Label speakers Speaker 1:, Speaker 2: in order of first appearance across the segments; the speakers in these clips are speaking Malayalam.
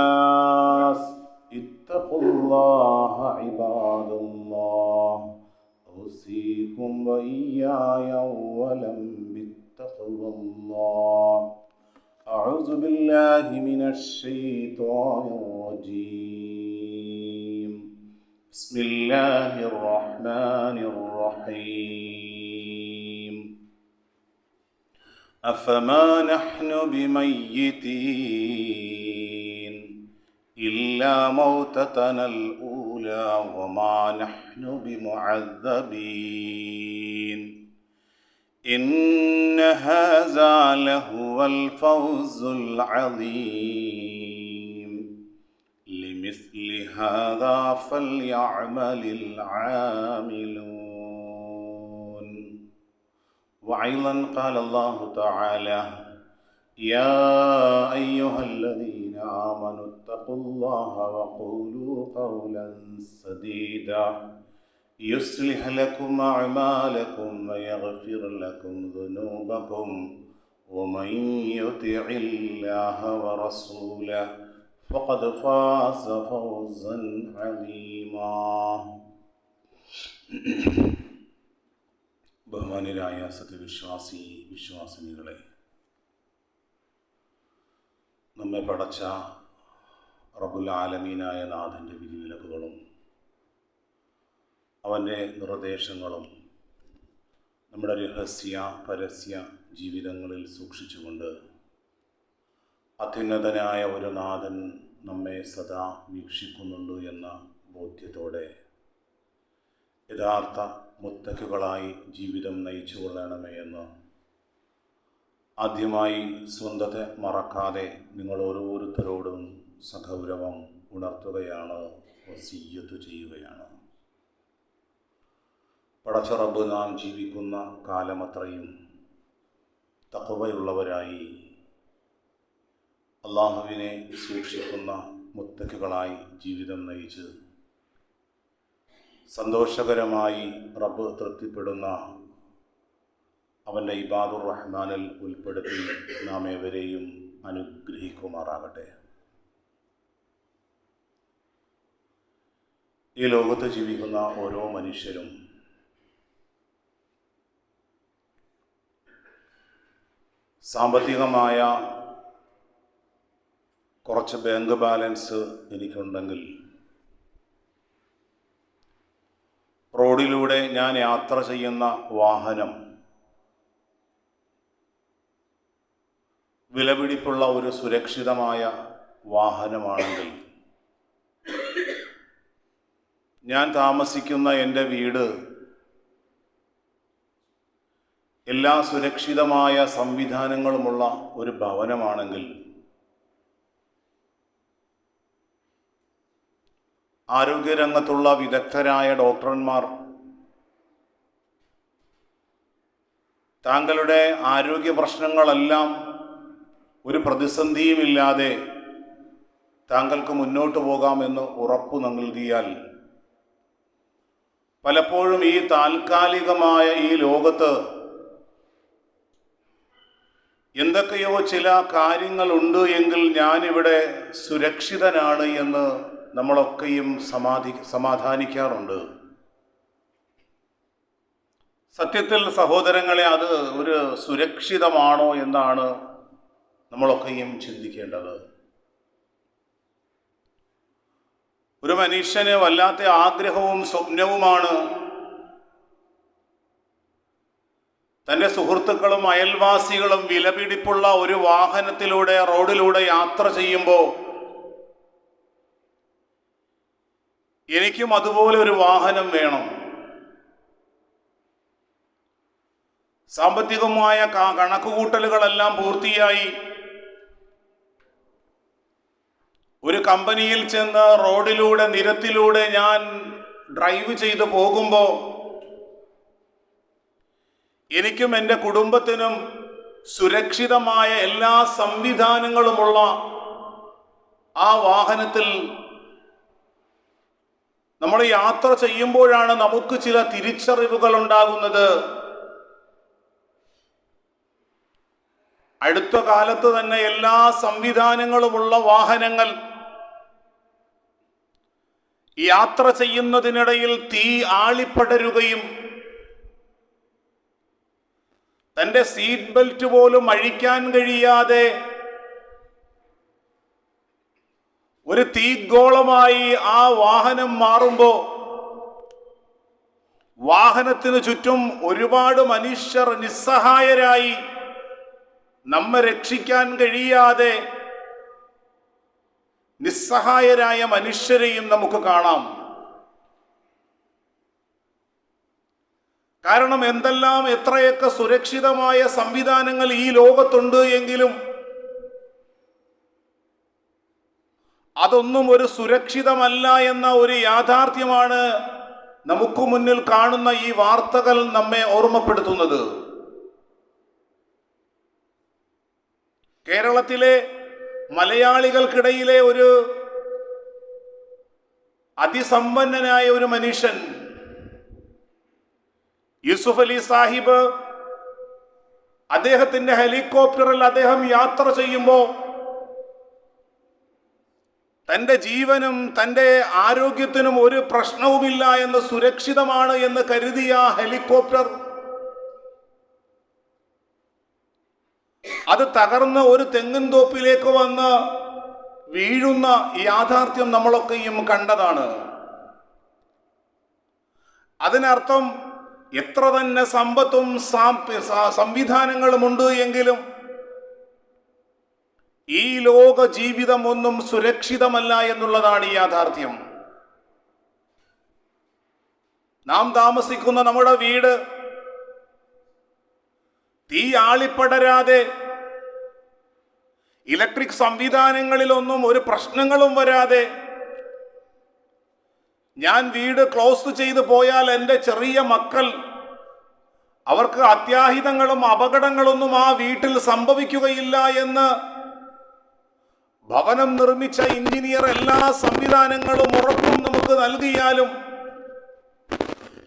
Speaker 1: الناس اتقوا الله عباد الله. أوصيكم وإياي أولا بالتقوى الله. أعوذ بالله من الشيطان الرجيم. بسم الله الرحمن الرحيم. أفما نحن بميتين؟ إلا موتتنا الأولى وما نحن بمعذبين. إن هذا لهو الفوز العظيم. لمثل هذا فليعمل العاملون. وأيضا قال الله تعالى يا أيها الذين آمنوا اتقوا الله وقولوا قولا سديدا يصلح لكم أعمالكم ويغفر لكم ذنوبكم ومن يطع الله ورسوله فقد فاز فوزا عظيما ബഹുമാനരായ സത്യവിശ്വാസി വിശ്വാസിനികളെ നമ്മെ പടച്ച റബുൽ ആലമീനായ നാഥന്റെ വിധിവിലക്കുകളും അവന്റെ നിർദ്ദേശങ്ങളും നമ്മുടെ രഹസ്യ പരസ്യ ജീവിതങ്ങളിൽ സൂക്ഷിച്ചുകൊണ്ട് അത്യുന്നതനായ ഒരു നാഥൻ നമ്മെ സദാ വീക്ഷിക്കുന്നുണ്ട് എന്ന ബോധ്യത്തോടെ യഥാർത്ഥ മുത്തക്കുകളായി ജീവിതം നയിച്ചു കൊള്ളണമേ എന്ന് ആദ്യമായി സ്വന്തത്തെ മറക്കാതെ നിങ്ങൾ ഓരോരുത്തരോടും സഗൗരവം ഉണർത്തുകയാണ് വസീയത്ത് ചെയ്യുകയാണ്. പടച്ചറബ് നാം ജീവിക്കുന്ന കാലമത്രയും തക്കവയുള്ളവരായി അള്ളാഹുവിനെ സൂക്ഷിക്കുന്ന മുത്തക്കുകളായി ജീവിതം നയിച്ച് സന്തോഷകരമായി റബ്ബ് തൃപ്തിപ്പെടുന്ന അവന്റെ ഇബാദുർ റഹ്മാനിൽ ഉൾപ്പെടുത്തി നാം ഏവരെയും അനുഗ്രഹിക്കുമാറാകട്ടെ. ഈ ലോകത്ത് ജീവിക്കുന്ന ഓരോ മനുഷ്യരും സാമ്പത്തികമായ കുറച്ച് ബാങ്ക് ബാലൻസ് എനിക്കുണ്ടെങ്കിൽ റോഡിലൂടെ ഞാൻ യാത്ര ചെയ്യുന്ന വാഹനം വിലപിടിപ്പുള്ള ഒരു സുരക്ഷിതമായ വാഹനമാണെങ്കിൽ. ഞാൻ താമസിക്കുന്ന എന്റെ വീട് എല്ലാ സുരക്ഷിതമായ സംവിധാനങ്ങളുമുള്ള ഒരു ഭവനമാണെങ്കിൽ. ആരോഗ്യരംഗത്തുള്ള വിദഗ്ധരായ ഡോക്ടർമാർ താങ്കളുടെ ആരോഗ്യ പ്രശ്നങ്ങളെല്ലാം ഒരു പ്രതിസന്ധിയുമില്ലാതെ താങ്കൾക്ക് മുന്നോട്ട് പോകാമെന്ന് ഉറപ്പ് നൽകിയാൽ പലപ്പോഴും ഈ താൽക്കാലികമായ ഈ ലോകത്ത് എന്തൊക്കെയോ ചില കാര്യങ്ങളുണ്ട് എങ്കിൽ ഞാനിവിടെ സുരക്ഷിതനാണ് എന്ന് നമ്മളൊക്കെയും സമാധി സമാധാനിക്കാറുണ്ട്. സത്യത്തിൽ സഹോദരങ്ങളെ അത് ഒരു സുരക്ഷിതമാണോ എന്നാണ് നമ്മളൊക്കെയും ചിന്തിക്കേണ്ടത് ഒരു മനുഷ്യന് വല്ലാത്ത ആഗ്രഹവും സ്വപ്നവുമാണ് തന്റെ സുഹൃത്തുക്കളും അയൽവാസികളും വിലപിടിപ്പുള്ള ഒരു വാഹനത്തിലൂടെ റോഡിലൂടെ യാത്ര ചെയ്യുമ്പോൾ എനിക്കും അതുപോലെ ഒരു വാഹനം വേണം. സാമ്പത്തികമായ കണക്കുകൂട്ടലുകളെല്ലാം പൂർത്തിയായി ഒരു കമ്പനിയിൽ ചെന്ന് റോഡിലൂടെ നിരത്തിലൂടെ ഞാൻ ഡ്രൈവ് ചെയ്ത് പോകുമ്പോൾ എനിക്കും എന്റെ കുടുംബത്തിനും സുരക്ഷിതമായ എല്ലാ സംവിധാനങ്ങളുമുള്ള ആ വാഹനത്തിൽ നമ്മൾ യാത്ര ചെയ്യുമ്പോഴാണ് നമുക്ക് ചില തിരിച്ചറിവുകൾ ഉണ്ടാകുന്നത് അടുത്ത കാലത്ത് തന്നെ എല്ലാ സംവിധാനങ്ങളുമുള്ള വാഹനങ്ങൾ യാത്ര ചെയ്യുന്നതിനിടയിൽ തീ ആളിപ്പടരുകയും തന്റെ സീറ്റ് ബെൽറ്റ് പോലും അഴിക്കാൻ കഴിയാതെ ഒരു തീഗോളമായി ആ വാഹനം മാറുമ്പോൾ വാഹനത്തിന് ചുറ്റും ഒരുപാട് മനുഷ്യർ നിസ്സഹായരായി നമ്മെ രക്ഷിക്കാൻ കഴിയാതെ നിസ്സഹായരായ മനുഷ്യരെയും നമുക്ക് കാണാം. കാരണം എന്തെല്ലാം എത്രയൊക്കെ സുരക്ഷിതമായ സംവിധാനങ്ങൾ ഈ ലോകത്തുണ്ട് എങ്കിലും അതൊന്നും ഒരു സുരക്ഷിതമല്ല എന്ന ഒരു യാഥാർത്ഥ്യമാണ് നമുക്ക് മുന്നിൽ കാണുന്ന ഈ വാർത്തകൾ നമ്മെ ഓർമ്മപ്പെടുത്തുന്നത്. കേരളത്തിലെ മലയാളികൾക്കിടയിലെ ഒരു അതിസമ്പന്നനായ ഒരു മനുഷ്യൻ. യൂസുഫ് അലി സാഹിബ് അദ്ദേഹത്തിന്റെ ഹെലികോപ്റ്ററിൽ അദ്ദേഹം യാത്ര ചെയ്യുമ്പോൾ തന്റെ ജീവനും തന്റെ ആരോഗ്യത്തിനും ഒരു പ്രശ്നവുമില്ല എന്ന് സുരക്ഷിതമാണ് എന്ന് കരുതിയ ഹെലികോപ്റ്റർ അത് തകർന്ന് ഒരു തെങ്ങിൻ തോപ്പിലേക്ക് വന്ന് വീഴുന്ന യാഥാർത്ഥ്യം നമ്മളൊക്കെയും കണ്ടതാണ്. അതിനർത്ഥം എത്ര തന്നെ സമ്പത്തും സംവിധാനങ്ങളുമുണ്ട് എങ്കിലും ഈ ലോക ജീവിതം ഒന്നും സുരക്ഷിതമല്ല എന്നുള്ളതാണ് ഈ യാഥാർത്ഥ്യം. നാം താമസിക്കുന്ന നമ്മുടെ വീട് തീ ആളിപ്പടരാതെ. ഇലക്ട്രിക് സംവിധാനങ്ങളിലൊന്നും ഒരു പ്രശ്നങ്ങളും വരാതെ. ഞാൻ വീട് ക്ലോസ് ചെയ്തു പോയാൽ എന്റെ ചെറിയ മക്കൾ അവർക്ക് അത്യാഹിതങ്ങളും അപകടങ്ങളൊന്നും ആ വീട്ടിൽ സംഭവിക്കുകയില്ല എന്ന് ഭവനം നിർമ്മിച്ച എഞ്ചിനീയർ എല്ലാ സംവിധാനങ്ങളും ഉറപ്പും നമുക്ക് നൽകിയാലും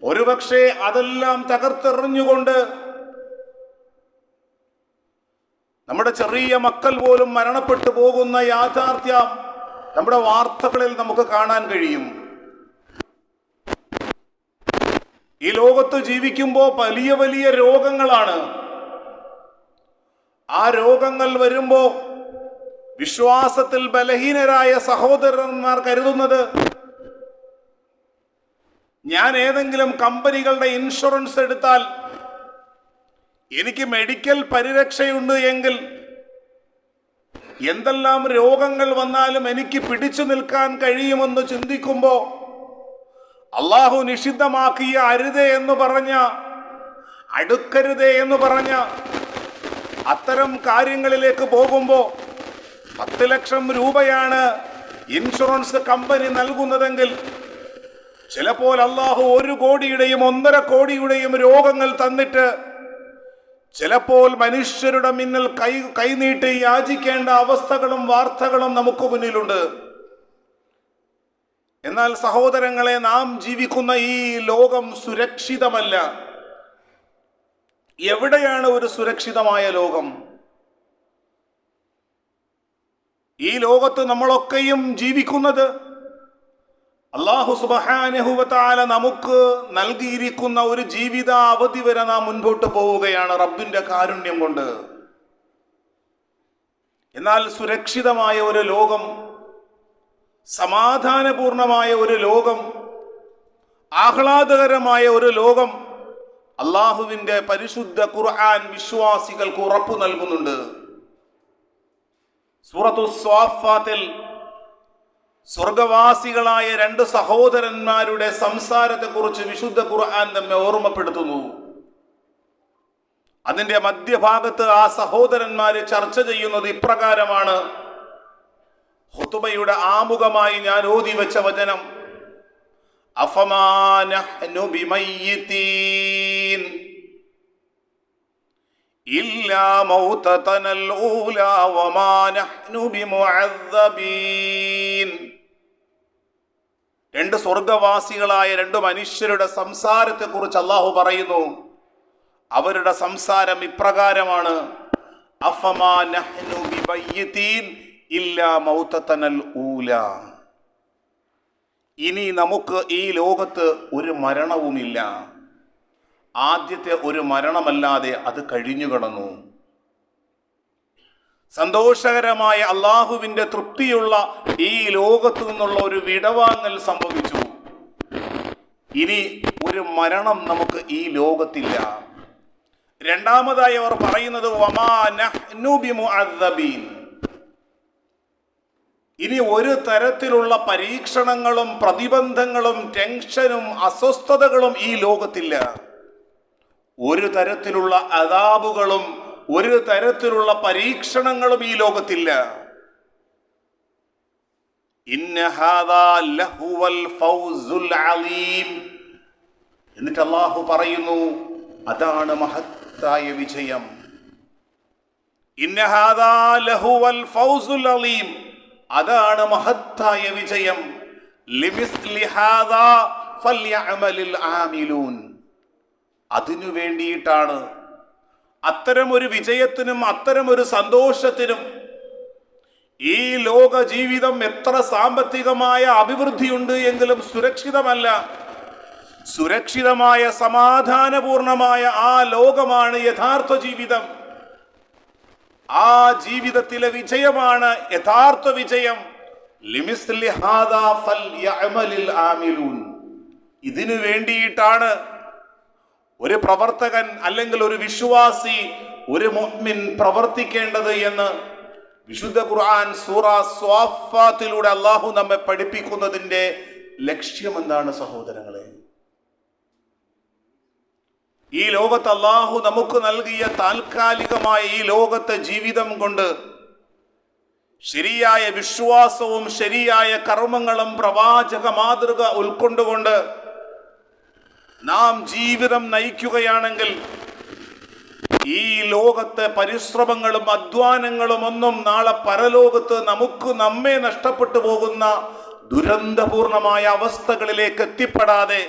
Speaker 1: ഒരുപക്ഷെ അതെല്ലാം തകർത്തെറിഞ്ഞുകൊണ്ട് നമ്മുടെ ചെറിയ മക്കൾ പോലും മരണപ്പെട്ടു പോകുന്ന യാഥാർത്ഥ്യം നമ്മുടെ വാർത്തകളിൽ നമുക്ക് കാണാൻ കഴിയും. ഈ ലോകത്ത് ജീവിക്കുമ്പോൾ വലിയ വലിയ രോഗങ്ങളാണ്. ആ രോഗങ്ങൾ വരുമ്പോൾ വിശ്വാസത്തിൽ ബലഹീനരായ സഹോദരന്മാർ കരുതുന്നത് ഞാൻ ഏതെങ്കിലും കമ്പനികളുടെ ഇൻഷുറൻസ് എടുത്താൽ എനിക്ക് മെഡിക്കൽ പരിരക്ഷയുണ്ട് എങ്കിൽ എന്തെല്ലാം രോഗങ്ങൾ വന്നാലും എനിക്ക് പിടിച്ചു നിൽക്കാൻ കഴിയുമെന്ന് ചിന്തിക്കുമ്പോൾ അള്ളാഹു നിഷിദ്ധമാക്കിയ അരുതേ എന്ന് പറഞ്ഞ അടുക്കരുതേ എന്ന് പറഞ്ഞ അത്തരം കാര്യങ്ങളിലേക്ക് പോകുമ്പോൾ പത്ത് ലക്ഷം രൂപയാണ് ഇൻഷുറൻസ് കമ്പനി നൽകുന്നതെങ്കിൽ ചിലപ്പോൾ അള്ളാഹു ഒരു കോടിയുടെയും ഒന്നര കോടിയുടെയും രോഗങ്ങൾ തന്നിട്ട് ചിലപ്പോൾ മനുഷ്യരുടെ മിന്നൽ കൈ കൈനീട്ടി യാചിക്കേണ്ട അവസ്ഥകളും വാർത്തകളും നമുക്ക് മുന്നിലുണ്ട്. എന്നാൽ സഹോദരങ്ങളെ നാം ജീവിക്കുന്ന ഈ ലോകം സുരക്ഷിതമല്ല. എവിടെയാണ് ഒരു സുരക്ഷിതമായ ലോകം? ഈ ലോകത്ത് നമ്മളൊക്കെയും ജീവിക്കുന്നത് അള്ളാഹു സുബഹാനഹുവത്താല നമുക്ക് നൽകിയിരിക്കുന്ന ഒരു ജീവിത അവധി വരെ നാം മുൻപോട്ട് പോവുകയാണ് റബ്ബിന്റെ കാരുണ്യം കൊണ്ട്. എന്നാൽ സുരക്ഷിതമായ ഒരു ലോകം സമാധാനപൂർണമായ ഒരു ലോകം ആഹ്ലാദകരമായ ഒരു ലോകം അള്ളാഹുവിന്റെ പരിശുദ്ധ ഖുർആൻ വിശ്വാസികൾക്ക് ഉറപ്പു നൽകുന്നുണ്ട്. സൂറത്തു സ്വാഫാത്തിൽ സ്വർഗവാസികളായ രണ്ട് സഹോദരന്മാരുടെ സംസാരത്തെക്കുറിച്ച് വിശുദ്ധ ഖുർആൻ നമ്മെ ഓർമ്മപ്പെടുത്തുന്നു. അതിന്റെ മധ്യഭാഗത്ത് ആ സഹോദരന്മാര് ചർച്ച ചെയ്യുന്നത് ഇപ്രകാരമാണ്. ഹുത്തുബയുടെ ആമുഖമായി ഞാൻ ഓതി വെച്ച വചനം അഫമാനുബിമയ്യത്തീ ബിമയ്യിത്തീൻ ഇല്ലാ മൗതതനൽ وما نحن ബിമുഅദ്ദബീൻ. രണ്ട് സ്വർഗവാസികളായ രണ്ട് മനുഷ്യരുടെ സംസാരത്തെക്കുറിച്ച് അള്ളാഹു പറയുന്നു. അവരുടെ സംസാരം ഇപ്രകാരമാണ്. ഇനി നമുക്ക് ഈ ലോകത്ത് ഒരു മരണവുമില്ല. ആദ്യത്തെ ഒരു മരണമല്ലാതെ അത് കഴിഞ്ഞു കടന്നു. സന്തോഷകരമായ അള്ളാഹുവിന്റെ തൃപ്തിയുള്ള ഈ ലോകത്തു നിന്നുള്ള ഒരു വിടവാങ്ങൽ സംഭവിച്ചു. ഇനി ഒരു മരണം നമുക്ക് ഈ ലോകത്തില്ല. രണ്ടാമതായി അവർ പറയുന്നത്. ഇനി ഒരു തരത്തിലുള്ള പരീക്ഷണങ്ങളും പ്രതിബന്ധങ്ങളും ടെൻഷനും അസ്വസ്ഥതകളും ഈ ലോകത്തില്ല. ഒരു തരത്തിലുള്ള അതാബുകളും ഒരു തരത്തിലുള്ള പരീക്ഷണങ്ങളും ഈ ലോകത്തില്ല. എന്നിട്ട് അള്ളാഹു പറയുന്നു അതാണ് മഹത്തായ വിജയം. അതാണ് മഹത്തായ വിജയം. ലിമിസ്ലി ഹാദാ ഫല്യഅമലിൽ ആമിലൂൻ. അതിനു വേണ്ടിയിട്ടാണ്. അത്തരമൊരു വിജയത്തിനും അത്തരമൊരു സന്തോഷത്തിനും ഈ ലോക ജീവിതം എത്ര സാമ്പത്തികമായ അഭിവൃദ്ധിയുണ്ട് എങ്കിലും സുരക്ഷിതമല്ല. സുരക്ഷിതമായ സമാധാനപൂർണമായ ആ ലോകമാണ് യഥാർത്ഥ ജീവിതം. ആ ജീവിതത്തിലെ വിജയമാണ് യഥാർത്ഥ വിജയം. ഇതിനു വേണ്ടിയിട്ടാണ് ഒരു പ്രവർത്തകൻ അല്ലെങ്കിൽ ഒരു വിശ്വാസി ഒരു മുഅ്മിൻ പ്രവർത്തിക്കേണ്ടത് എന്ന് വിശുദ്ധ ഖുർആൻ സൂറ സ്വാഫാത്തിലൂടെ അള്ളാഹു നമ്മെ പഠിപ്പിക്കുന്നതിന്റെ ലക്ഷ്യം എന്താണ് സഹോദരങ്ങളെ? ഈ ലോകത്ത് അള്ളാഹു നമുക്ക് നൽകിയ താൽക്കാലികമായ ഈ ലോകത്തെ ജീവിതം കൊണ്ട് ശരിയായ വിശ്വാസവും ശരിയായ കർമ്മങ്ങളും പ്രവാചക മാതൃക ഉൾക്കൊണ്ടുകൊണ്ട് നാം ജീവിതം നയിക്കുകയാണെങ്കിൽ ഈ ലോകത്തെ പരിശ്രമങ്ങളും അധ്വാനങ്ങളും ഒന്നും നാളെ പരലോകത്ത് നമുക്ക് നമ്മെ നഷ്ടപ്പെട്ടു പോകുന്ന ദുരന്തപൂർണമായ അവസ്ഥകളിലേക്ക് എത്തിപ്പെടാതെ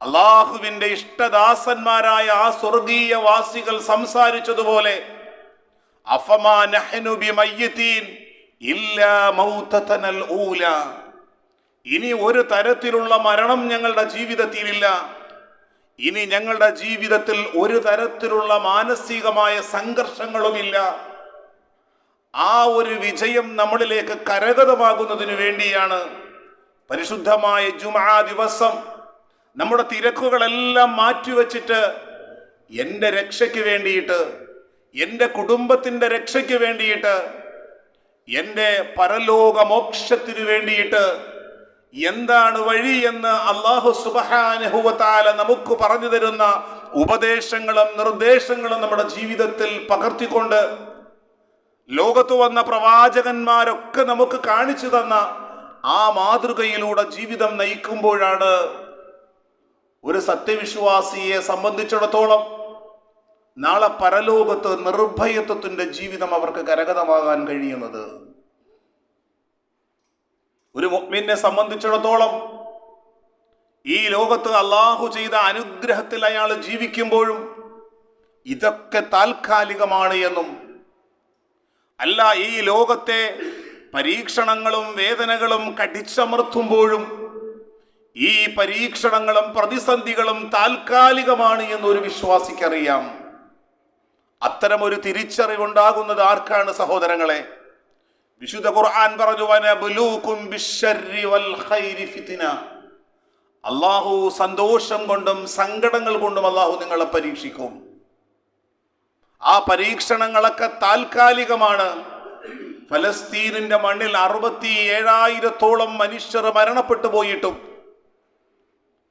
Speaker 1: അള്ളാഹുവിന്റെ ഇഷ്ടദാസന്മാരായ ആ സ്വർഗീയ വാസികൾ സംസാരിച്ചതുപോലെ അഫമാ നഹ്നു ബിമയ്യിതീൻ ഇല്ലാ മൗതതനൽ ഊല. ഇനി ഒരു തരത്തിലുള്ള മരണം ഞങ്ങളുടെ ജീവിതത്തിലില്ല. ഇനി ഞങ്ങളുടെ ജീവിതത്തിൽ ഒരു തരത്തിലുള്ള മാനസികമായ സംഘർഷങ്ങളുമില്ല. ആ ഒരു വിജയം നമ്മളിലേക്ക് കരഗതമാകുന്നതിനു വേണ്ടിയാണ് പരിശുദ്ധമായ ജുമാ ദിവസം. നമ്മുടെ തിരക്കുകളെല്ലാം മാറ്റിവെച്ചിട്ട് എന്റെ രക്ഷയ്ക്ക് വേണ്ടിയിട്ട് എന്റെ കുടുംബത്തിന്റെ രക്ഷയ്ക്ക് വേണ്ടിയിട്ട് എന്റെ പരലോക മോക്ഷത്തിനു വേണ്ടിയിട്ട് എന്താണ് വഴി എന്ന് അള്ളാഹു സുബഹാനുഹുവത്താല നമുക്ക് പറഞ്ഞു തരുന്ന ഉപദേശങ്ങളും നിർദ്ദേശങ്ങളും നമ്മുടെ ജീവിതത്തിൽ പകർത്തിക്കൊണ്ട് ലോകത്ത് വന്ന പ്രവാചകന്മാരൊക്കെ നമുക്ക് കാണിച്ചു തന്ന ആ മാതൃകയിലൂടെ ജീവിതം നയിക്കുമ്പോഴാണ് ഒരു സത്യവിശ്വാസിയെ സംബന്ധിച്ചിടത്തോളം നാളെ പരലോകത്ത് നിർഭയത്വത്തിന്റെ ജീവിതം അവർക്ക് കരഗതമാകാൻ കഴിയുന്നത്. ഒരു മുഅ്മിനെ സംബന്ധിച്ചിടത്തോളം ഈ ലോകത്ത് അള്ളാഹു ചെയ്ത അനുഗ്രഹത്തിൽ അയാൾ ജീവിക്കുമ്പോഴും ഇതൊക്കെ താൽക്കാലികമാണ് എന്നും അല്ല ഈ ലോകത്തെ പരീക്ഷണങ്ങളും വേദനകളും കടിച്ചമർത്തുമ്പോഴും ഈ പരീക്ഷണങ്ങളും പ്രതിസന്ധികളും താൽക്കാലികമാണ് എന്നൊരു വിശ്വാസിക്കറിയാം. അത്തരമൊരു തിരിച്ചറിവുണ്ടാകുന്നത് ആർക്കാണ് സഹോദരങ്ങളെ? വിശുദ്ധ ഖുർആൻ പറഞ്ഞു. അള്ളാഹു സന്തോഷം കൊണ്ടും സങ്കടങ്ങൾ കൊണ്ടും അള്ളാഹു നിങ്ങളെ പരീക്ഷിക്കും ആ പരീക്ഷണങ്ങളൊക്കെ താൽക്കാലികമാണ് ഫലസ്തീനിന്റെ മണ്ണിൽ അറുപത്തി ഏഴായിരത്തോളം മനുഷ്യർ മരണപ്പെട്ടു പോയിട്ടും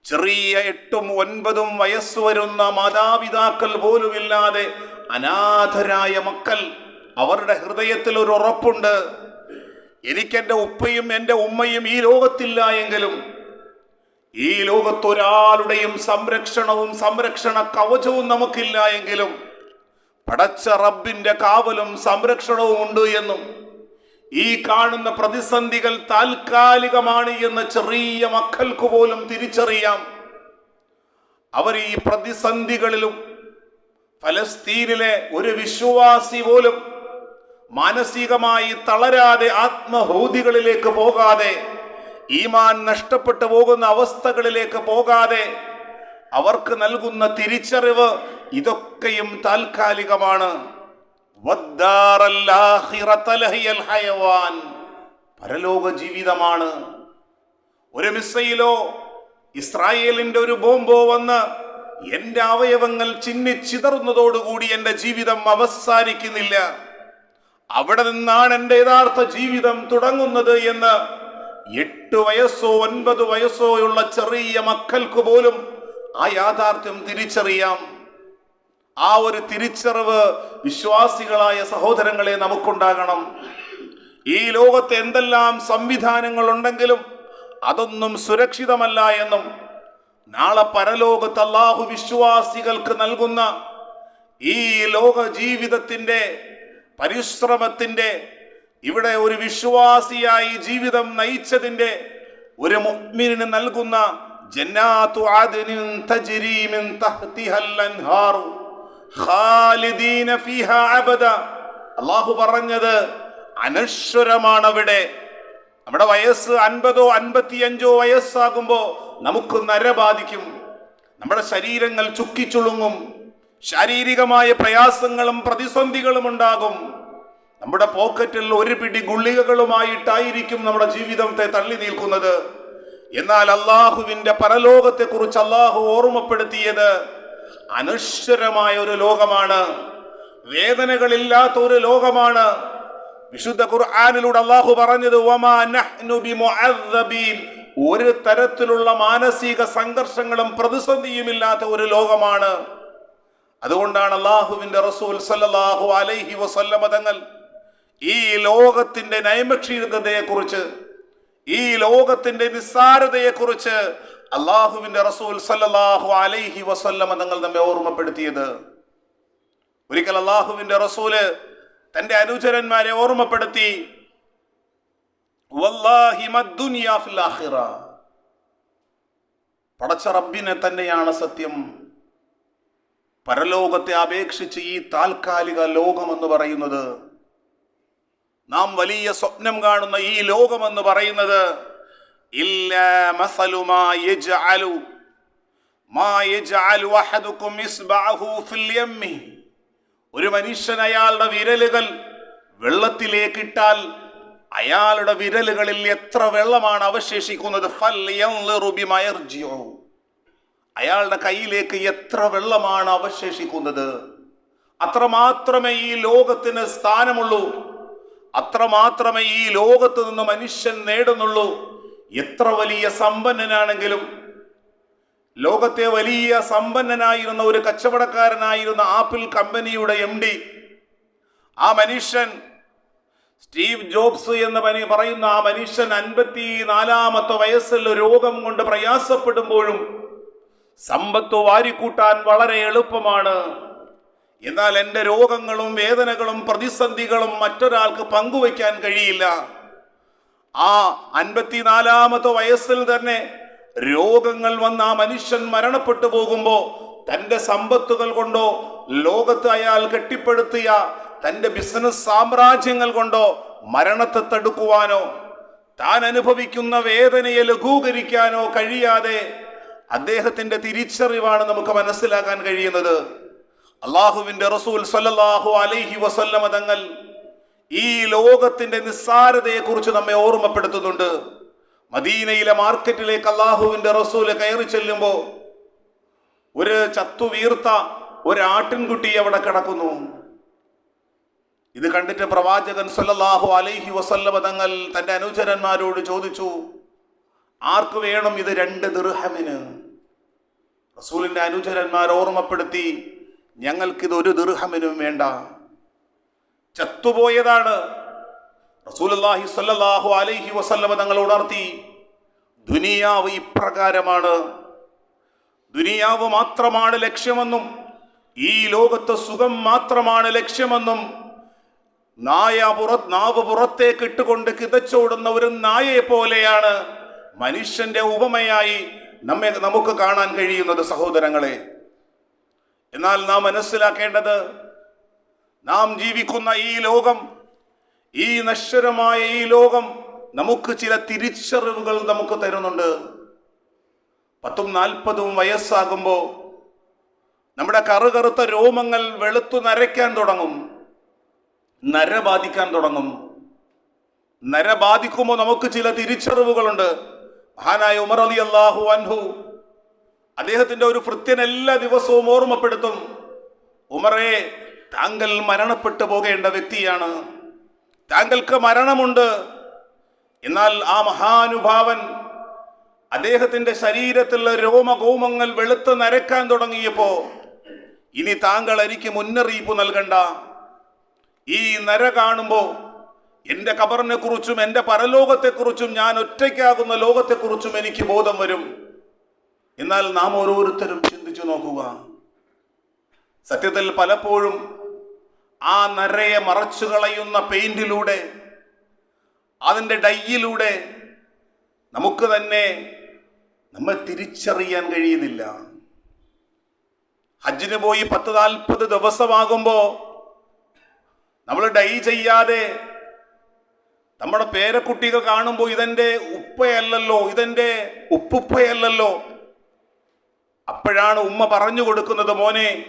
Speaker 1: ചെറിയ എട്ടും ഒൻപതും വയസ്സ് വരുന്ന മാതാപിതാക്കൾ പോലുമില്ലാതെ അനാഥരായ മക്കൾ അവരുടെ ഹൃദയത്തിൽ ഒരു ഉറപ്പുണ്ട്. എനിക്കെന്റെ ഉപ്പയും എന്റെ ഉമ്മയും ഈ ലോകത്തില്ല എങ്കിലും ഈ ലോകത്തൊരാളുടെയും സംരക്ഷണവും സംരക്ഷണ കവചവും നമുക്കില്ല എങ്കിലും പടച്ച റബ്ബിന്റെ കാവലും സംരക്ഷണവും ഉണ്ട് എന്നും ഈ കാണുന്ന പ്രതിസന്ധികൾ താൽക്കാലികമാണ് എന്ന് ചെറിയ മക്കൾക്ക് പോലും തിരിച്ചറിയാം. അവർ ഈ പ്രതിസന്ധികളിലും ഫലസ്തീനിലെ ഒരു വിശ്വാസി പോലും മാനസികമായി തളരാതെ ആത്മഹൂതികളിലേക്ക് പോകാതെ ഈമാൻ നഷ്ടപ്പെട്ടു പോകുന്ന അവസ്ഥകളിലേക്ക് പോകാതെ അവർക്ക് നൽകുന്ന തിരിച്ചറിവ് ഇതൊക്കെയും താൽക്കാലികമാണ്. പരലോക ജീവിതമാണ് ഒരു മിസൈലോ ഇസ്രായേലിന്റെ ഒരു ബോംബോ വന്ന് എന്റെ അവയവങ്ങൾ ചിന്നിച്ചിതറുന്നതോടുകൂടി എന്റെ ജീവിതം അവസാനിക്കുന്നില്ല അവിടെ നിന്നാണ് എന്റെ യഥാർത്ഥ ജീവിതം തുടങ്ങുന്നത് എന്ന് എട്ട് വയസ്സോ ഒൻപത് വയസ്സോ ഉള്ള ചെറിയ മക്കൾക്ക് പോലും ആ യാഥാർത്ഥ്യം തിരിച്ചറിയാം. ആ ഒരു തിരിച്ചറിവ് വിശ്വാസികളായ സഹോദരങ്ങളെ നമുക്കുണ്ടാകണം. ഈ ലോകത്ത് എന്തെല്ലാം സംവിധാനങ്ങൾ ഉണ്ടെങ്കിലും അതൊന്നും സുരക്ഷിതമല്ല എന്നും നാളെ പരലോകത്ത് അള്ളാഹു വിശ്വാസികൾക്ക് നൽകുന്ന ഈ ലോക ജീവിതത്തിന്റെ പരിശ്രമത്തിന്റെ ഇവിടെ ഒരു വിശ്വാസിയായി ജീവിതം നയിച്ചതിന്റെ ഒരു മുഅ്മിനിന് നൽകുന്ന ജന്നാത്തു അദ്നിൻ തജ്രീമിൻ തഹ്തിഹൽ അൻഹാറു ഖാലിദീന ഫീഹാ അബദ. അള്ളാഹു പറഞ്ഞത് അനശ്വരമാണ് അവിടെ നമ്മുടെ വയസ്സ് അൻപതോ അൻപത്തിയഞ്ചോ വയസ്സാകുമ്പോൾ നമുക്ക് നര ബാധിക്കും. നമ്മുടെ ശരീരങ്ങൾ ചുക്കിച്ചുളുങ്ങും. ശാരീരികമായ പ്രയാസങ്ങളും പ്രതിസന്ധികളും ഉണ്ടാകും. നമ്മുടെ പോക്കറ്റിൽ ഒരു പിടി ഗുളികകളുമായിട്ടായിരിക്കും നമ്മുടെ ജീവിതത്തെ തള്ളി നിൽക്കുന്നത് എന്നാൽ അള്ളാഹുവിന്റെ പരലോകത്തെ കുറിച്ച് അള്ളാഹു ഓർമ്മപ്പെടുത്തിയത് അനശ്വരമായ ഒരു ലോകമാണ്. വേദനകളില്ലാത്ത ഒരു ലോകമാണ്. വിശുദ്ധ ഖുർആാനിലൂടെ അള്ളാഹു പറഞ്ഞത്. ഒരു തരത്തിലുള്ള മാനസിക സംഘർഷങ്ങളും പ്രതിസന്ധിയുമില്ലാത്ത ഒരു ലോകമാണ്. അതുകൊണ്ടാണ് അള്ളാഹുവിന്റെ റസൂൽ സല്ലാഹു അലൈഹി വസല്ലമ തങ്ങൾ ഈ ലോകത്തിന്റെ നൈമക്ഷീകതയെ കുറിച്ച് ഈ ലോകത്തിന്റെ നിസ്സാരതയെ കുറിച്ച് അള്ളാഹുവിന്റെ റസൂൽ സല്ലാഹു അലൈഹി വസല്ലമ തങ്ങൾ നമ്മെ ഓർമ്മപ്പെടുത്തിയത് ഒരിക്കൽ അള്ളാഹുവിന്റെ റസൂൽ തന്റെ അനുചരന്മാരെ ഓർമ്മപ്പെടുത്തി. പടച്ച റബ്ബിനെ തന്നെയാണ് സത്യം പരലോകത്തെ അപേക്ഷിച്ച് ഈ താൽക്കാലിക ലോകമെന്ന് പറയുന്നത് നാം വലിയ സ്വപ്നം കാണുന്ന ഈ ലോകമെന്ന് പറയുന്നത് ഫിൽ ഒരു മനുഷ്യൻ അയാളുടെ വിരലുകൾ വെള്ളത്തിലേക്ക് ഇട്ടാൽ അയാളുടെ വിരലുകളിൽ എത്ര വെള്ളമാണ് അവശേഷിക്കുന്നത്? യർജിഉ. അയാളുടെ കയ്യിലേക്ക് എത്ര വെള്ളമാണ് അവശേഷിക്കുന്നത്? അത്രമാത്രമേ ഈ ലോകത്തിന് സ്ഥാനമുള്ളൂ. അത്രമാത്രമേ ഈ ലോകത്ത് നിന്ന് മനുഷ്യൻ നേടുന്നുള്ളൂ. എത്ര വലിയ സമ്പന്നനാണെങ്കിലും. ലോകത്തെ വലിയ സമ്പന്നനായിരുന്ന ഒരു കച്ചവടക്കാരനായിരുന്ന ആപ്പിൾ കമ്പനിയുടെ എം ഡി. ആ മനുഷ്യൻ സ്റ്റീവ് ജോബ്സ് എന്ന് പറയുന്ന ആ മനുഷ്യൻ അൻപത്തി നാലാമത്തെ വയസ്സിൽ രോഗം കൊണ്ട് പ്രയാസപ്പെടുമ്പോഴും സമ്പത്ത് വാരിക്കൂട്ടാൻ വളരെ എളുപ്പമാണ്. എന്നാൽ എന്റെ രോഗങ്ങളും വേദനകളും പ്രതിസന്ധികളും മറ്റൊരാൾക്ക് പങ്കുവയ്ക്കാൻ കഴിയില്ല. ആ അൻപത്തിനാലാമത്തെ വയസ്സിൽ തന്നെ രോഗങ്ങൾ വന്ന ആ മനുഷ്യൻ മരണപ്പെട്ടു പോകുമ്പോൾ തന്റെ സമ്പത്തുകൾ കൊണ്ടോ ലോകത്ത് അയാൾ കെട്ടിപ്പടുത്തിയ തന്റെ ബിസിനസ് സാമ്രാജ്യങ്ങൾ കൊണ്ടോ മരണത്തെ തടുക്കുവാനോ താൻ അനുഭവിക്കുന്ന വേദനയെ ലഘൂകരിക്കാനോ കഴിയാതെ അദ്ദേഹത്തിന്റെ തിരിച്ചറിവാണ് നമുക്ക് മനസ്സിലാക്കാൻ കഴിയുന്നത്. അള്ളാഹുവിന്റെ റസൂൽ സല്ലല്ലാഹു അലൈഹി വസല്ലമ തങ്ങൾ ഈ ലോകത്തിന്റെ നിസ്സാരതയെക്കുറിച്ച് നമ്മെ ഓർമ്മപ്പെടുത്തുന്നുണ്ട്. മദീനയിലെ മാർക്കറ്റിലേക്ക് അള്ളാഹുവിന്റെ റസൂൽ കയറി ചെല്ലുമ്പോൾ ഒരു ചത്തുവീർത്ത ഒരു ആട്ടിൻകുട്ടി അവിടെ കിടക്കുന്നു. ഇത് കണ്ടിട്ട് പ്രവാചകൻ സല്ലല്ലാഹു അലൈഹി വസല്ലമ തങ്ങൾ തന്റെ അനുചരന്മാരോട് ചോദിച്ചു ആർക്ക് വേണം ഇത് രണ്ട് ദൃഹമിന്? റസൂലിന്റെ അനുചരന്മാർ ഓർമ്മപ്പെടുത്തി ഞങ്ങൾക്കിത് ഒരു ദൃഹമിനും വേണ്ട. ചത്തുപോയതാണ്. റസൂലുള്ളാഹി സല്ലാഹു അലൈഹി വസല്ലമ തങ്ങൾ ഉണർത്തി ദുനിയാവ് ഇപ്രകാരമാണ്. ദുനിയാവ് മാത്രമാണ് ലക്ഷ്യമെന്നും ഈ ലോകത്തെ സുഖം മാത്രമാണ് ലക്ഷ്യമെന്നും നായ പുറ നാവ് പുറത്തേക്ക് ഇട്ടുകൊണ്ട് കിതച്ചോടുന്ന ഒരു നായയെ പോലെയാണ്. മനുഷ്യന്റെ ഉപമയായി നമ്മെ നമുക്ക് കാണാൻ കഴിയുന്നത് സഹോദരങ്ങളെ. എന്നാൽ നാം മനസ്സിലാക്കേണ്ടത് നാം ജീവിക്കുന്ന ഈ ലോകം ഈ നശ്വരമായ ഈ ലോകം നമുക്ക് ചില തിരിച്ചറിവുകൾ നമുക്ക് തരുന്നുണ്ട്. പത്തും നാൽപ്പതും വയസ്സാകുമ്പോൾ നമ്മുടെ കറുകറുത്ത രോമങ്ങൾ വെളുത്തു നരയ്ക്കാൻ തുടങ്ങും. നര ബാധിക്കാൻ തുടങ്ങും. നര ബാധിക്കുമ്പോൾ നമുക്ക് ചില തിരിച്ചറിവുകളുണ്ട്. മഹാനായ ഉമർ അലി അള്ളാഹു അൻഹു അദ്ദേഹത്തിന്റെ ഒരു ഭൃത്യൻ എല്ലാ ദിവസവും ഓർമ്മപ്പെടുത്തും. ഉമറെ താങ്കൾ മരണപ്പെട്ടു പോകേണ്ട വ്യക്തിയാണ്. താങ്കൾക്ക് മരണമുണ്ട്. എന്നാൽ ആ മഹാനുഭാവൻ അദ്ദേഹത്തിന്റെ ശരീരത്തിലുള്ള രോമകോമങ്ങൾ വെളുത്ത് നരക്കാൻ തുടങ്ങിയപ്പോൾ ഇനി താങ്കൾ എനിക്ക് മുന്നറിയിപ്പ് നൽകണ്ട. ഈ നര കാണുമ്പോൾ എന്റെ കബറിനെ കുറിച്ചും എന്റെ പരലോകത്തെക്കുറിച്ചും ഞാൻ ഒറ്റയ്ക്കാകുന്ന ലോകത്തെക്കുറിച്ചും എനിക്ക് ബോധം വരും. എന്നാൽ നാം ഓരോരുത്തരും ചിന്തിച്ചു നോക്കുക. സത്യത്തിൽ പലപ്പോഴും ആ നരയെ മറച്ചു കളയുന്ന പെയിന്റിലൂടെ അതിന്റെ ഡൈയിലൂടെ നമുക്ക് തന്നെ നമ്മെ തിരിച്ചറിയാൻ കഴിയുന്നില്ല. ഹജ്ജിന് പോയി പത്ത് നാൽപ്പത് ദിവസമാകുമ്പോൾ നമ്മൾ ഡൈ ചെയ്യാതെ നമ്മുടെ പേരക്കുട്ടികൾ കാണുമ്പോൾ ഇതെന്റെ ഉപ്പയല്ലല്ലോ ഇതെന്റെ ഉപ്പുപ്പയല്ലല്ലോ. അപ്പോഴാണ് ഉമ്മ പറഞ്ഞു കൊടുക്കുന്നത് മോനെ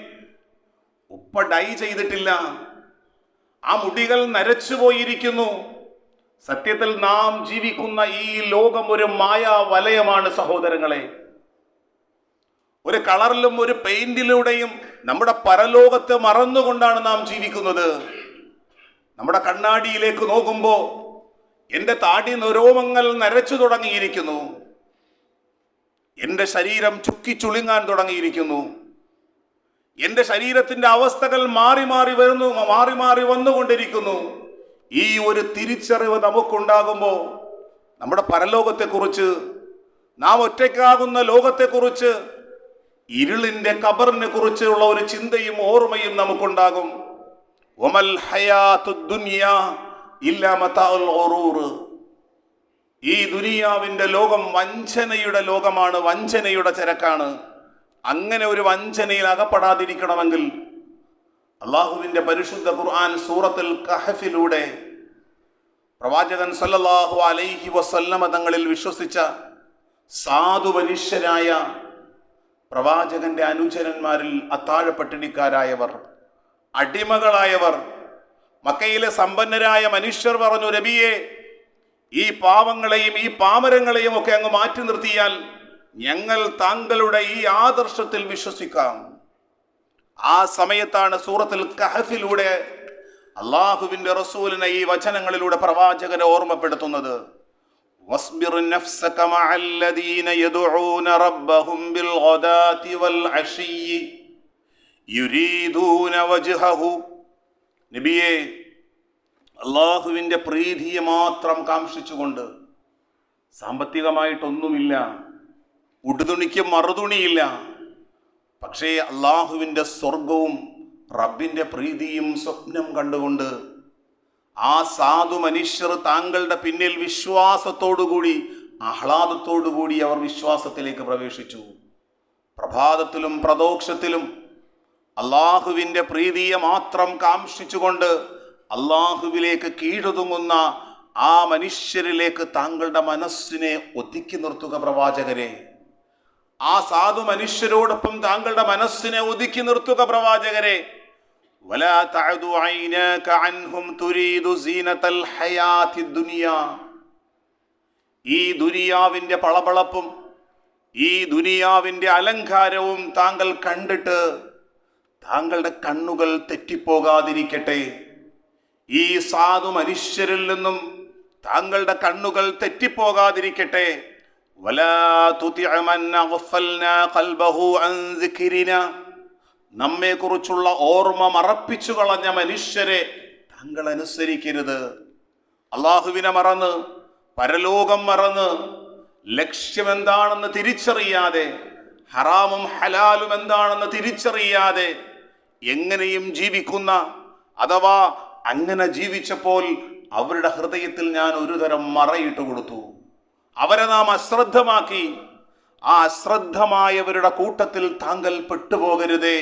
Speaker 1: ഉപ്പ ഡൈ ചെയ്തിട്ടില്ല. ആ മുടികൾ നരച്ചു പോയിരിക്കുന്നു. സത്യത്തിൽ നാം ജീവിക്കുന്ന ഈ ലോകം ഒരു മായാ വലയമാണ് സഹോദരങ്ങളെ. ഒരു കളറിലും ഒരു പെയിന്റിലൂടെയും നമ്മുടെ പരലോകത്തെ മറന്നുകൊണ്ടാണ് നാം ജീവിക്കുന്നത്. നമ്മുടെ കണ്ണാടിയിലേക്ക് നോക്കുമ്പോൾ എന്റെ താടി നരോമങ്ങൾ നരച്ചു തുടങ്ങിയിരിക്കുന്നു. എന്റെ ശരീരം ചുക്കി ചുളുങ്ങാൻ തുടങ്ങിയിരിക്കുന്നു. എന്റെ ശരീരത്തിന്റെ അവസ്ഥകൾ മാറി മാറി വരുന്നു മാറി മാറി വന്നുകൊണ്ടിരിക്കുന്നു. ഈ ഒരു തിരിച്ചറിവ് നമുക്കുണ്ടാകുമ്പോൾ നമ്മുടെ പരലോകത്തെക്കുറിച്ച് നാം ഒറ്റയ്ക്കാകുന്ന ലോകത്തെക്കുറിച്ച് ഇരുളിന്റെ കബറിനെ കുറിച്ചുള്ള ഒരു ചിന്തയും ഓർമ്മയും നമുക്കുണ്ടാകും. ഒമൽ ഹയാത്തു ദുനിയ ഇല്ല മതാഉൽ ഈ ദുനിയാവിന്റെ ലോകം വഞ്ചനയുടെ ലോകമാണ് വഞ്ചനയുടെ ചരക്കാണ്. അങ്ങനെ ഒരു വഞ്ചനയിൽ അകപ്പെടാതിരിക്കണമെങ്കിൽ അള്ളാഹുവിന്റെ പരിശുദ്ധ ഖുർആൻ സൂറത്തിൽ കഹഫിലൂടെ പ്രവാചകൻ സല്ലല്ലാഹു അലൈഹി വസല്ലമ തങ്ങളിൽ വിശ്വസിച്ച സാധു മനുഷ്യരായ പ്രവാചകന്റെ അനുചരന്മാരിൽ അത്താഴപ്പട്ടിണിക്കാരായവർ അടിമകളായവർ മക്കയിലെ സമ്പന്നരായ മനുഷ്യർ പറഞ്ഞു രബിയെ ഈ പാവങ്ങളെയും ഈ പാമരങ്ങളെയും ഒക്കെ അങ്ങ് മാറ്റി നിർത്തിയാൽ ഞങ്ങൾ താങ്കളുടെ ഈ ആദർശത്തിൽ വിശ്വസിക്കാം ആ സമയത്താണ് സൂറത്തിൽ കഹഫിലൂടെ അള്ളാഹുവിന്റെ റസൂലിനെ ഈ വചനങ്ങളിലൂടെ പ്രവാചകനെ ഓർമ്മപ്പെടുത്തുന്നത് واصبر نفسك مع الذين يدعون ربهم بالغداة والعشي يريدون وجهه നബിയെ അള്ളാഹുവിന്റെ പ്രീതിയെ മാത്രം കാംക്ഷിച്ചുകൊണ്ട് സാമ്പത്തികമായിട്ടൊന്നുമില്ല ഉടുതുണിക്ക് മറുതുണിയില്ല. പക്ഷേ അള്ളാഹുവിന്റെ സ്വർഗവും റബ്ബിന്റെ പ്രീതിയും സ്വപ്നം കണ്ടുകൊണ്ട് ആ സാധു മനുഷ്യർ താങ്കളുടെ പിന്നിൽ വിശ്വാസത്തോടുകൂടി ആഹ്ലാദത്തോടുകൂടി അവർ വിശ്വാസത്തിലേക്ക് പ്രവേശിച്ചു. പ്രഭാതത്തിലും പ്രദോക്ഷത്തിലും അള്ളാഹുവിന്റെ പ്രീതിയെ മാത്രം കാംക്ഷിച്ചുകൊണ്ട് അള്ളാഹുവിലേക്ക് കീഴൊതുങ്ങുന്ന ആ മനുഷ്യരിലേക്ക് താങ്കളുടെ മനസ്സിനെ ഒതുക്കി നിർത്തുക പ്രവാചകരെ. ആ സാധു മനുഷ്യരോടൊപ്പം താങ്കളുടെ മനസ്സിനെ ഒതുക്കി നിർത്തുക പ്രവാചകരെ. ഈ ദുനിയാവിന്റെ പളപളപ്പും ഈ ദുനിയാവിന്റെ അലങ്കാരവും താങ്കൾ കണ്ടിട്ട് താങ്കളുടെ കണ്ണുകൾ തെറ്റിപ്പോകാതിരിക്കട്ടെ. ഈ സാധു മനുഷ്യരിൽ നിന്നും താങ്കളുടെ കണ്ണുകൾ തെറ്റിപ്പോകാതിരിക്കട്ടെ. നമ്മെക്കുറിച്ചുള്ള ഓർമ്മ മറപ്പിച്ചു കളഞ്ഞ മനുഷ്യരെ താങ്കൾ അനുസരിക്കരുത്. അള്ളാഹുവിനെ മറന്ന് പരലോകം മറന്ന് ലക്ഷ്യമെന്താണെന്ന് തിരിച്ചറിയാതെ ഹറാമും ഹലാലും എന്താണെന്ന് തിരിച്ചറിയാതെ എങ്ങനെയും ജീവിക്കുന്ന അഥവാ അങ്ങനെ ജീവിച്ചപ്പോൾ അവരുടെ ഹൃദയത്തിൽ ഞാൻ ഒരു തരം മറയിട്ട് കൊടുത്തു. അവരെ നാം അശ്രദ്ധമാക്കി. ആ അശ്രദ്ധമായവരുടെ കൂട്ടത്തിൽ താങ്കൾ പെട്ടുപോകരുതേ.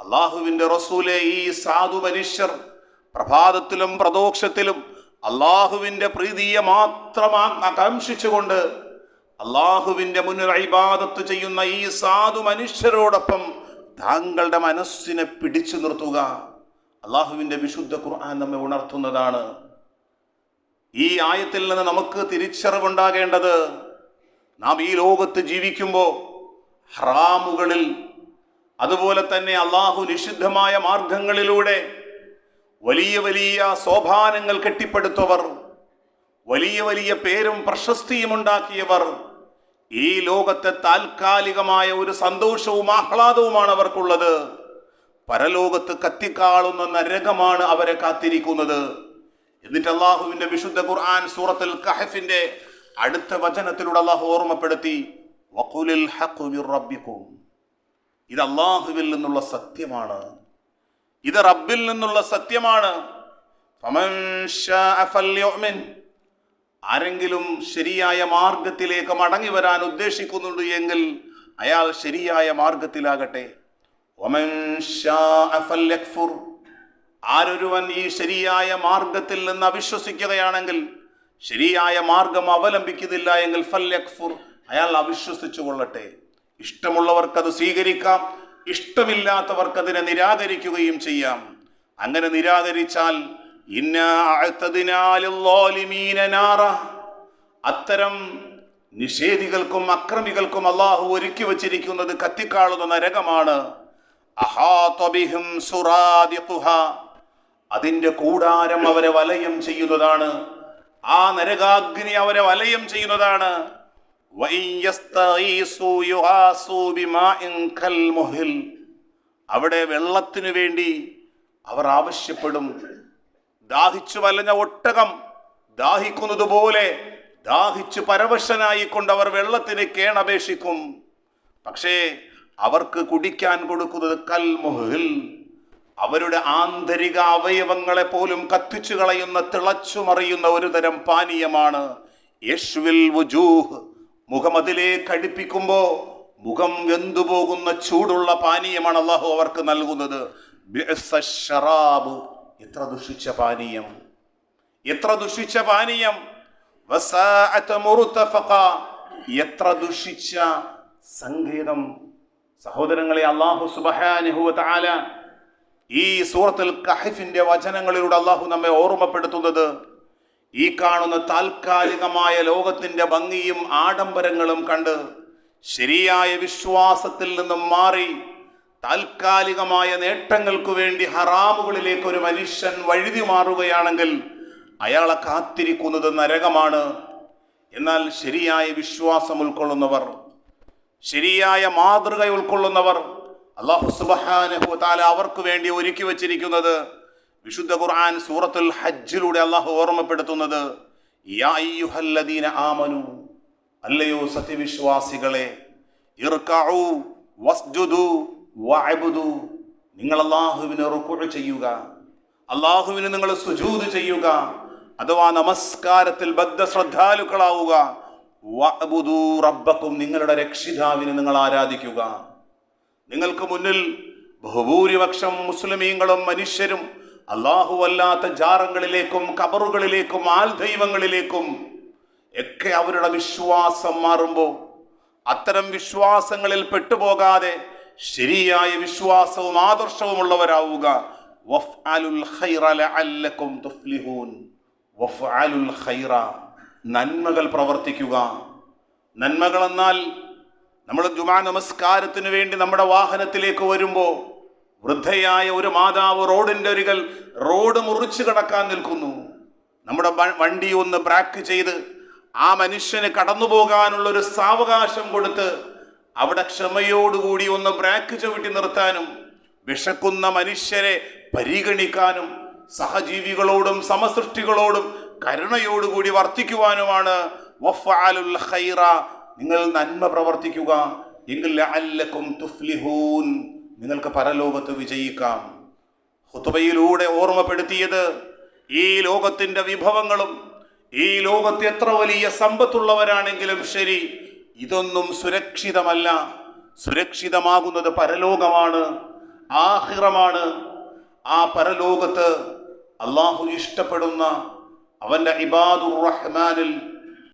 Speaker 1: അള്ളാഹുവിന്റെ റസൂലെ ഈ സാധു മനുഷ്യർ പ്രഭാതത്തിലും പ്രദോക്ഷത്തിലും അള്ളാഹുവിന്റെ പ്രീതിയെ മാത്രം ആകാംക്ഷിച്ചുകൊണ്ട് അള്ളാഹുവിന്റെ മുന്നിൽ ഇബാദത്ത് ചെയ്യുന്ന ഈ സാധു മനുഷ്യരോടൊപ്പം താങ്കളുടെ മനസ്സിനെ പിടിച്ചു നിർത്തുക. അള്ളാഹുവിന്റെ വിശുദ്ധ ഖുർആൻ നമ്മെ ഉണർത്തുന്നതാണ്. ഈ ആയത്തിൽ നിന്ന് നമുക്ക് തിരിച്ചറിവുണ്ടാകേണ്ടത് നാം ഈ ലോകത്ത് ജീവിക്കുമ്പോൾ ഹറാമുകളിൽ അതുപോലെ തന്നെ അള്ളാഹു നിഷിദ്ധമായ മാർഗങ്ങളിലൂടെ വലിയ വലിയ സോപാനങ്ങൾ കെട്ടിപ്പടുത്തവർ വലിയ വലിയ പേരും പ്രശസ്തിയും ഉണ്ടാക്കിയവർ ഈ ലോകത്തെ താൽക്കാലികമായ ഒരു സന്തോഷവും ആഹ്ലാദവുമാണ് അവർക്കുള്ളത്. പരലോകത്ത് കത്തിക്കാളുന്ന നരകമാണ് അവരെ കാത്തിരിക്കുന്നത്. എന്നിട്ട് അള്ളാഹുവിന്റെ വിശുദ്ധ ഖുർആൻ സൂറത്തുൽ കഹഫിന്റെ അടുത്ത വചനത്തിലൂടെ അള്ളാഹു ഓർമ്മപ്പെടുത്തി റബ്ബിക്കും. ഇത് അള്ളാഹുവിൽ നിന്നുള്ള സത്യമാണ്. ഇത് റബ്ബിൽ നിന്നുള്ള സത്യമാണ്. ഫമൻ ഫല്യുഅ്മിൻ. ആരെങ്കിലും ശരിയായ മാർഗത്തിലേക്ക് മടങ്ങി വരാൻ ഉദ്ദേശിക്കുന്നുണ്ട് എങ്കിൽ അയാൾ ശരിയായ മാർഗത്തിലാകട്ടെ. ആരൊരുവൻ ഈ ശരിയായ മാർഗത്തിൽ നിന്ന് അവിശ്വസിക്കുകയാണെങ്കിൽ ശരിയായ മാർഗം അവലംബിക്കുന്നില്ല എങ്കിൽ അയാൾ അവിശ്വസിച്ചു കൊള്ളട്ടെ. ഇഷ്ടമുള്ളവർക്കത് സ്വീകരിക്കാം ഇഷ്ടമില്ലാത്തവർക്കതിനെ നിരാകരിക്കുകയും ചെയ്യാം. അങ്ങനെ നിരാകരിച്ചാൽ അത്തരം നിഷേധികൾക്കും അക്രമികൾക്കും അള്ളാഹു ഒരുക്കി വച്ചിരിക്കുന്നത് കത്തിക്കാളുന്ന നരകമാണ്. അതിന്റെ കൂടാരം അവരെ വലയം ചെയ്യുന്നതാണ്. ആ നരകാഗ്നി അവരെ വലയം ചെയ്യുന്നതാണ്. അവിടെ വെള്ളത്തിനു വേണ്ടി അവർ ആവശ്യപ്പെടും. ദാഹിച്ചു വലഞ്ഞ ഒട്ടകം ദാഹിക്കുന്നത് പോലെ ദാഹിച്ചു പരവശനായിക്കൊണ്ട് അവർ വെള്ളത്തിന് കേണപേക്ഷിക്കും. പക്ഷേ അവർക്ക് കുടിക്കാൻ കൊടുക്കുന്നത് കൽമുഹിൽ. അവരുടെ ആന്തരിക അവയവങ്ങളെ പോലും കത്തിച്ചു കളയുന്ന തിളച്ചു മറിയുന്ന ഒരു തരം പാനീയമാണ് യശ്വിൽ വുജൂഹ്. മുഖമതിലേക്ക് അടുപ്പിക്കുമ്പോ മുഖം വെന്തുപോകുന്ന ചൂടുള്ള പാനീയമാണ് അള്ളാഹു അവർക്ക് നൽകുന്നത്. ശറാബ്. എത്ര ദുഷിച്ച പാനീയം? എത്ര ദുഷിച്ച പാനീയം. എത്ര ദുഷിച്ച സംഗീതം സഹോദരങ്ങളെ അള്ളാഹു സുബ്ഹാനഹു താല ഈ സൂറത്തുൽ കഹിഫിന്റെ വചനങ്ങളിലൂടെ അള്ളാഹു നമ്മെ ഓർമ്മപ്പെടുത്തുന്നത്. ഈ കാണുന്ന താൽക്കാലികമായ ലോകത്തിന്റെ ഭംഗിയും ആഡംബരങ്ങളും കണ്ട് ശരിയായ വിശ്വാസത്തിൽ നിന്നും മാറി താൽക്കാലികമായ നേട്ടങ്ങൾക്കു വേണ്ടി ഹറാമുകളിലേക്ക് ഒരു മനുഷ്യൻ വഴുതി മാറുകയാണെങ്കിൽ അയാളെ കാത്തിരിക്കുന്നത് നരകമാണ്. എന്നാൽ ശരിയായ വിശ്വാസം ഉൾക്കൊള്ളുന്നവർ ശരിയായ മാതൃക ഉൾക്കൊള്ളുന്നവർ അള്ളാഹു സുബ്ഹാനഹു അവർക്ക് വേണ്ടി ഒരുക്കി വച്ചിരിക്കുന്നത് വിശുദ്ധ ഖുർആൻ സൂറത്തുൽ ഹജ്ജിലൂടെ അള്ളാഹു ഓർമ്മപ്പെടുത്തുന്നത് ആമനു അല്ലയോ സത്യവിശ്വാസികളെ ഇർകഉ വസ്ജുദു വഅബ്ദു നിങ്ങൾ അള്ളാഹുവിന് റുക്കുഴ ചെയ്യുക. അള്ളാഹുവിന് നിങ്ങൾ സുജൂത് ചെയ്യുക. അഥവാ നമസ്കാരത്തിൽ ബദ്ധശ്രദ്ധാലുക്കളാവുക. വഅബ്ദു റബ്ബക്കും നിങ്ങളുടെ രക്ഷിതാവിനെ നിങ്ങൾ ആരാധിക്കുക. നിങ്ങൾക്ക് മുന്നിൽ ബഹുഭൂരിപക്ഷം മുസ്ലിമീങ്ങളും മനുഷ്യരും അള്ളാഹു അല്ലാത്ത ജാറങ്ങളിലേക്കും കബറുകളിലേക്കും ആൽ ദൈവങ്ങളിലേക്കും ഒക്കെ അവരുടെ വിശ്വാസം മാറുമ്പോൾ അത്തരം വിശ്വാസങ്ങളിൽ പെട്ടുപോകാതെ ശരിയായ വിശ്വാസവും ആദർശവുമുള്ളവരാവുക. നന്മകൾ പ്രവർത്തിക്കുക. നന്മകൾ എന്നാൽ നമ്മൾ ജുമാ നമസ്കാരത്തിന് വേണ്ടി നമ്മുടെ വാഹനത്തിലേക്ക് വരുമ്പോൾ വൃദ്ധയായ ഒരു മാതാവ് റോഡിന്റെ ഒരുകൾ റോഡ് മുറിച്ച് കടക്കാൻ നിൽക്കുന്നു. നമ്മുടെ വണ്ടി ഒന്ന് ബ്രാക്ക് ചെയ്ത് ആ മനുഷ്യന് കടന്നു പോകാനുള്ള ഒരു സാവകാശം കൊടുത്ത് അവിടെ ക്ഷമയോടുകൂടി ഒന്ന് ബ്രാക്ക് ചവിട്ടി നിർത്താനും വിശക്കുന്ന മനുഷ്യരെ പരിഗണിക്കാനും സഹജീവികളോടും സമസൃഷ്ടികളോടും കരുണയോടുകൂടി വർത്തിക്കുവാനുമാണ് നിങ്ങൾ നന്മ പ്രവർത്തിക്കുക. എങ്കിൽ തുഫ്ലിഹൂൻ. നിങ്ങൾക്ക് പരലോകത്ത് വിജയിക്കാം. ഹുതുബയിലൂടെ ഓർമ്മപ്പെടുത്തിയത് ഈ ലോകത്തിന്റെ വിഭവങ്ങളും ഈ ലോകത്ത് എത്ര വലിയ സമ്പത്തുള്ളവരാണെങ്കിലും ശരി ഇതൊന്നും സുരക്ഷിതമല്ല. സുരക്ഷിതമാകുന്നത് പരലോകമാണ് ആഹിറമാണ്. ആ പരലോകത്ത് അള്ളാഹു ഇഷ്ടപ്പെടുന്ന അവന്റെ ഇബാദുർ റഹ്മാനിൽ